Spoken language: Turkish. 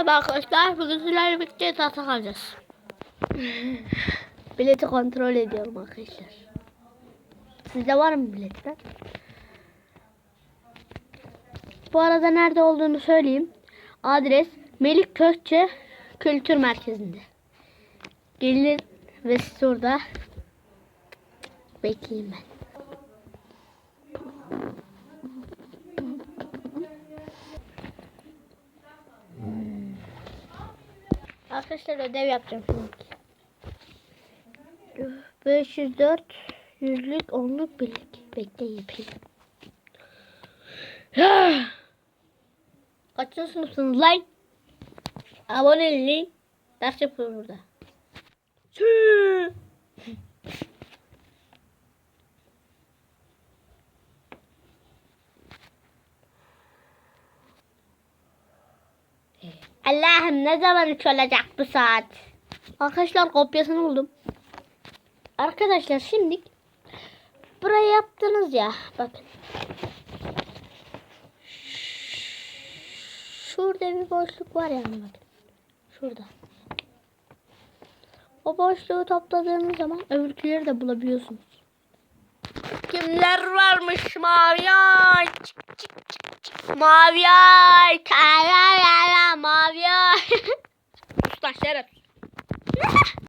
Merhaba arkadaşlar. Bugün sizlerle birlikte tahta kalacağız. Bileti kontrol ediyorum arkadaşlar. Sizde var mı biletler? Bu arada nerede olduğunu söyleyeyim. Adres Melik Kökçe Kültür Merkezi'nde. Gelin ve siz orada bekleyin ben. Arkadaşlar ödev yapacağım şimdi. 504 yüzlük onluk birlik. Bekleyin yapayım. Kaçıncı sınıfsınız lan? Abone olun. Ders yapıyorum burada. Tüh. Allah'ım ne zaman üç olacak bu saat? Arkadaşlar kopyasını buldum. Arkadaşlar şimdi burayı yaptınız ya. Bakın. Şurada bir boşluk var yani bakın. Şurada. O boşluğu topladığınız zaman öbürküleri de bulabiliyorsunuz. Kimler varmış mavi ay? Çık, çık, çık, çık. Mavi ay. Yara mavi ay. Shut up.